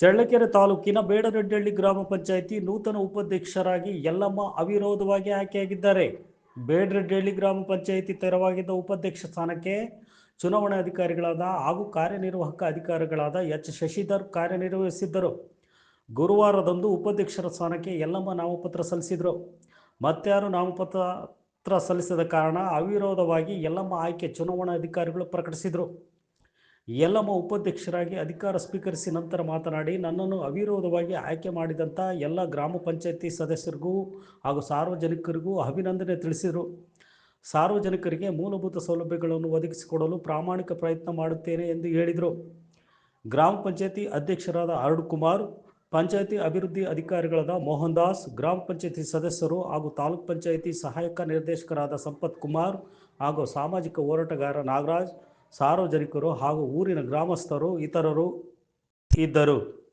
ಚಳ್ಳಕೆರೆ ತಾಲೂಕಿನ ಬೇಡರೆಡ್ಡಳ್ಳಿ ಗ್ರಾಮ ಪಂಚಾಯಿತಿ ನೂತನ ಉಪಾಧ್ಯಕ್ಷರಾಗಿ ಯಲ್ಲಮ್ಮ ಅವಿರೋಧವಾಗಿ ಆಯ್ಕೆಯಾಗಿದ್ದಾರೆ. ಬೇಡರೆಡ್ಡಳ್ಳಿ ಗ್ರಾಮ ಪಂಚಾಯಿತಿ ತೆರವಾಗಿದ್ದ ಉಪಾಧ್ಯಕ್ಷ ಸ್ಥಾನಕ್ಕೆ ಚುನಾವಣಾ ಅಧಿಕಾರಿಗಳಾದ ಹಾಗೂ ಕಾರ್ಯನಿರ್ವಾಹಕ ಅಧಿಕಾರಿಗಳಾದ ಎಚ್. ಶಶಿಧರ್ ಕಾರ್ಯನಿರ್ವಹಿಸಿದ್ದರು. ಗುರುವಾರದಂದು ಉಪಾಧ್ಯಕ್ಷರ ಸ್ಥಾನಕ್ಕೆ ಯಲ್ಲಮ್ಮ ನಾಮಪತ್ರ ಸಲ್ಲಿಸಿದರು. ಮತ್ತಾರು ನಾಮಪತ್ರ ಸಲ್ಲಿಸದ ಕಾರಣ ಅವಿರೋಧವಾಗಿ ಯಲ್ಲಮ್ಮ ಆಯ್ಕೆ ಚುನಾವಣಾ ಅಧಿಕಾರಿಗಳು ಪ್ರಕಟಿಸಿದರು. ಯಲ್ಲಮ್ಮ ಉಪಾಧ್ಯಕ್ಷರಾಗಿ ಅಧಿಕಾರ ಸ್ವೀಕರಿಸಿ ನಂತರ ಮಾತನಾಡಿ, ನನ್ನನ್ನು ಅವಿರೋಧವಾಗಿ ಆಯ್ಕೆ ಮಾಡಿದಂಥ ಎಲ್ಲ ಗ್ರಾಮ ಪಂಚಾಯತಿ ಸದಸ್ಯರಿಗೂ ಹಾಗೂ ಸಾರ್ವಜನಿಕರಿಗೂ ಅಭಿನಂದನೆ ತಿಳಿಸಿದರು. ಸಾರ್ವಜನಿಕರಿಗೆ ಮೂಲಭೂತ ಸೌಲಭ್ಯಗಳನ್ನು ಒದಗಿಸಿಕೊಡಲು ಪ್ರಾಮಾಣಿಕ ಪ್ರಯತ್ನ ಮಾಡುತ್ತೇನೆ ಎಂದು ಹೇಳಿದರು. ಗ್ರಾಮ ಪಂಚಾಯತಿ ಅಧ್ಯಕ್ಷರಾದ ಅರುಣ್ ಕುಮಾರ್, ಪಂಚಾಯತಿ ಅಭಿವೃದ್ಧಿ ಅಧಿಕಾರಿಗಳಾದ ಮೋಹನ್ ದಾಸ್, ಗ್ರಾಮ ಪಂಚಾಯತಿ ಸದಸ್ಯರು ಹಾಗೂ ತಾಲೂಕ್ ಪಂಚಾಯತಿ ಸಹಾಯಕ ನಿರ್ದೇಶಕರಾದ ಸಂಪತ್ ಕುಮಾರ್ ಹಾಗೂ ಸಾಮಾಜಿಕ ಹೋರಾಟಗಾರ ನಾಗರಾಜ್ ಸಾರ್ವಜನಿಕರು ಹಾಗೂ ಊರಿನ ಗ್ರಾಮಸ್ಥರು ಇತರರು ಇದ್ದರು.